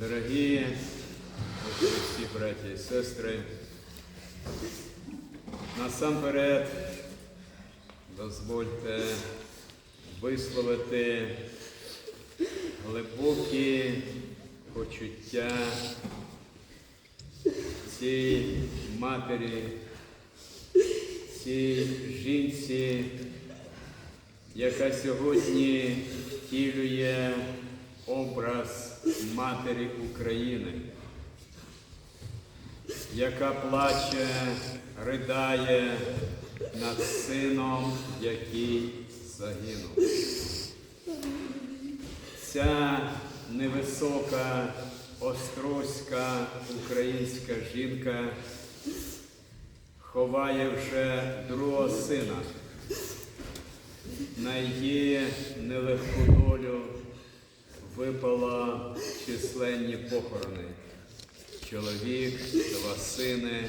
Дорогі Христі, браті і сестри, насамперед дозвольте висловити глибокі почуття цій матері, цій жінці, яка сьогодні втілює образ Матері України, яка плаче, ридає над сином, який загинув. Ця невисока острозька українська жінка ховає вже другого сина. На її нелегку долю випало численні похорони. Чоловік, два сини.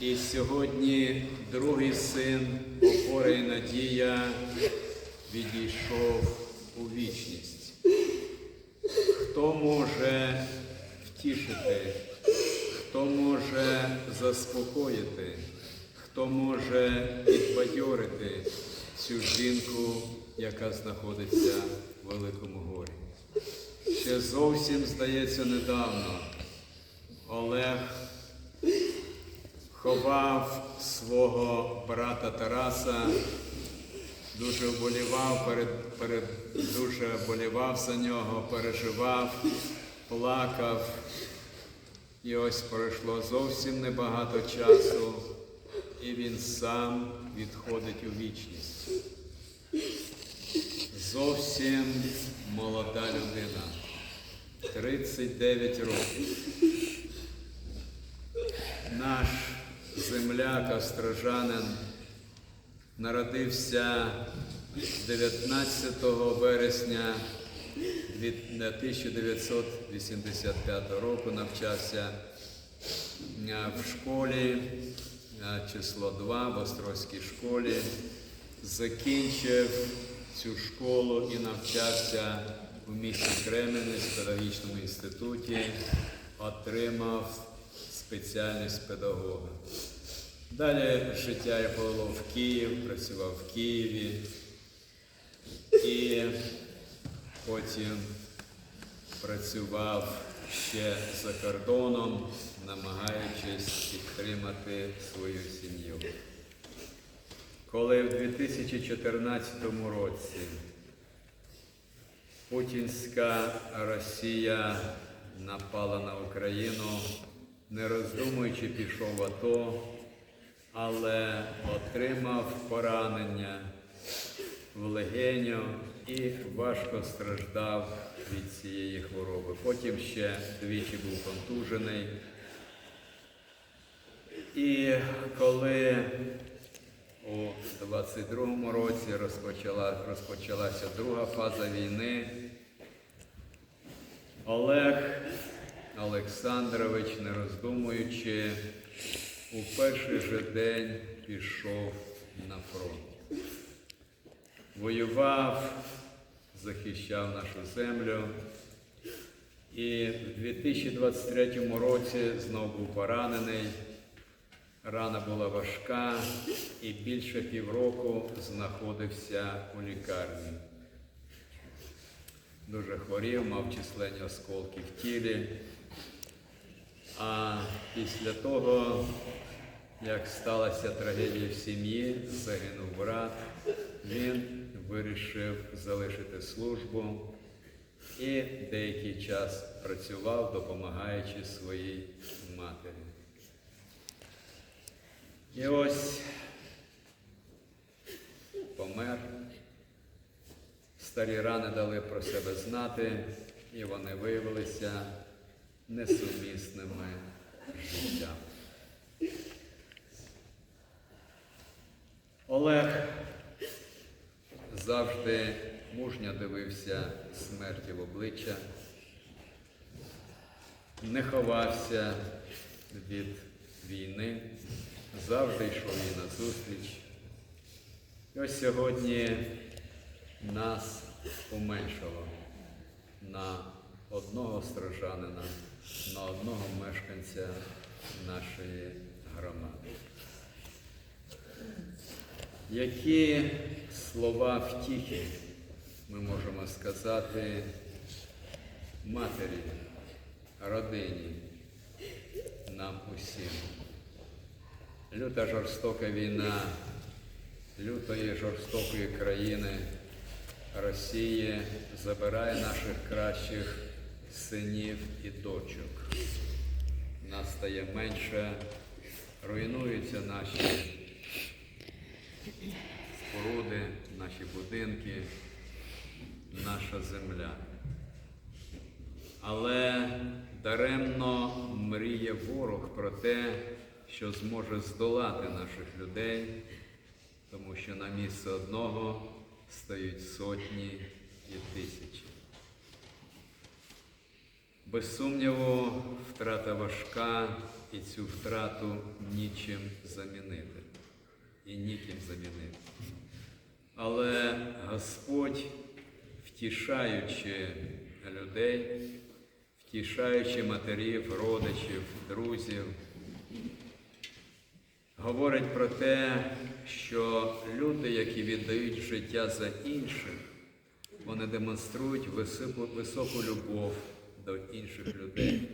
І сьогодні другий син, опора і надія, відійшов у вічність. Хто може втішити, хто може заспокоїти, хто може підбадьорити цю жінку, яка знаходиться в великому горі. Ще зовсім, здається, недавно Олег ховав свого брата Тараса, дуже вболівав, перед, перед, дуже вболівав за нього, переживав, плакав. І ось пройшло зовсім небагато часу, і він сам відходить у вічність. Зовсім молода людина, 39 років. Наш земляк, острожанин, народився 19 вересня 1985 року, навчався е, в школі, е, число 2 в Острозькій школі, закінчив цю школу і навчався у місті Кременець в педагогічному інституті, отримав спеціальність педагога. Далі життя я повело в Київ, працював в Києві і потім працював ще за кордоном, намагаючись підтримати свою сім'ю. Коли в 2014 році путінська Росія напала на Україну, не роздумуючи, пішов АТО, але отримав поранення в легеню і важко страждав від цієї хвороби. Потім ще двічі був контужений. І коли у 22-му році розпочала, розпочалася друга фаза війни, Олег Олександрович, не роздумуючи, у перший же день пішов на фронт. Воював, захищав нашу землю. І в 2023 році знов був поранений. Рана була важка і більше півроку знаходився у лікарні. Дуже хворів, мав численні осколки в тілі. А після того, як сталася трагедія в сім'ї, загинув брат, він вирішив залишити службу і деякий час працював, допомагаючи своїй матері. І ось помер. Старі рани дали про себе знати, і вони виявилися несумісними життям. Олег завжди мужньо дивився смерті в обличчя, не ховався від війни, завжди йшов їй назустріч. І ось сьогодні нас поменшало на одного стражанина, на одного мешканця нашої громади. Які слова втіхи ми можемо сказати матері, родині, нам усім? Люта жорстока війна, лютої жорстокої країни Росії забирає наших кращих синів і дочок. Нас стає менше, руйнуються наші споруди, наші будинки, наша земля. Але даремно мріє ворог про те, що зможе здолати наших людей, тому що на місце одного стають сотні і тисячі. Без сумніву, втрата важка, і цю втрату нічим замінити. І ніким замінити. Але Господь, втішаючи людей, втішаючи матерів, родичів, друзів, говорить про те, що люди, які віддають життя за інших, вони демонструють високу, високу любов до інших людей.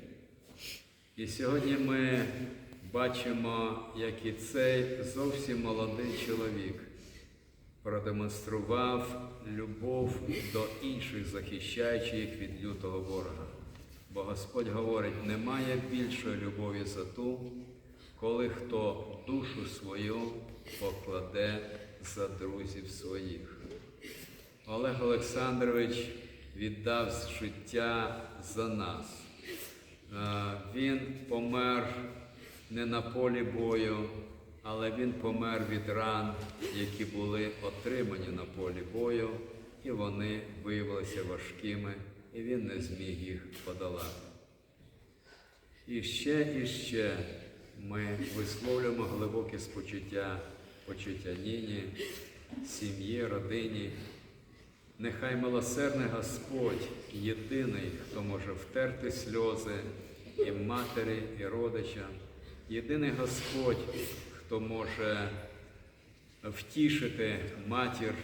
І сьогодні ми бачимо, як і цей зовсім молодий чоловік продемонстрував любов до інших, захищаючи їх від лютого ворога. Бо Господь говорить, немає більшої любові за ту, коли хто душу свою покладе за друзів своїх. Олег Олександрович віддав життя за нас. Е, Він помер не на полі бою, але він помер від ран, які були отримані на полі бою, і вони виявилися важкими, і він не зміг їх подолати. І ще і ще ми висловлюємо глибоке спочуття, почуття Ніні, сім'ї, родині. Нехай милосердний Господь єдиний, хто може втерти сльози і матері, і родичам, єдиний Господь, хто може втішити матір.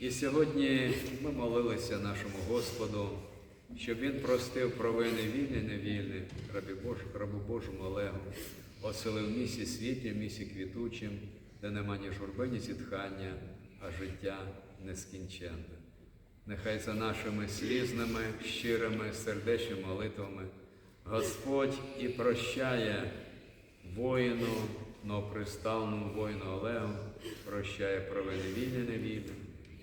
І сьогодні ми молилися нашому Господу, щоб Він простив провини вільні, невільні, рабі Божому Олегу, оселив в місці світлі, в місці квітучим, де нема ні журби, ні зітхання, а життя нескінченне. Нехай за нашими слізними, щирими, сердечними молитвами Господь і прощає воїну, новоприставному воїну Олегу, прощає провини вільні, невільні,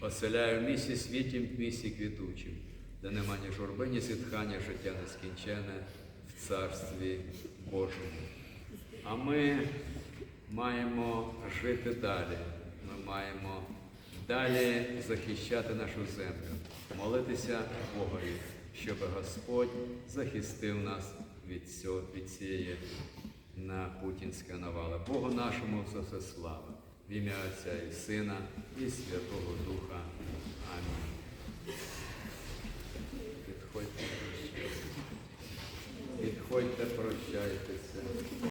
оселяє в місті світі, в місті квітучим, де нема ні журби, ні зітхання, життя нескінчене в Царстві Божому. А ми маємо жити далі. Ми маємо далі захищати нашу землю, молитися Богові, щоб Господь захистив нас від, цієї на путінської навали. Богу нашому за все слава. В ім'я Отця і Сина, і Святого Духа. Амінь. Підходьте, прощайтеся. Підходьте, прощайтеся.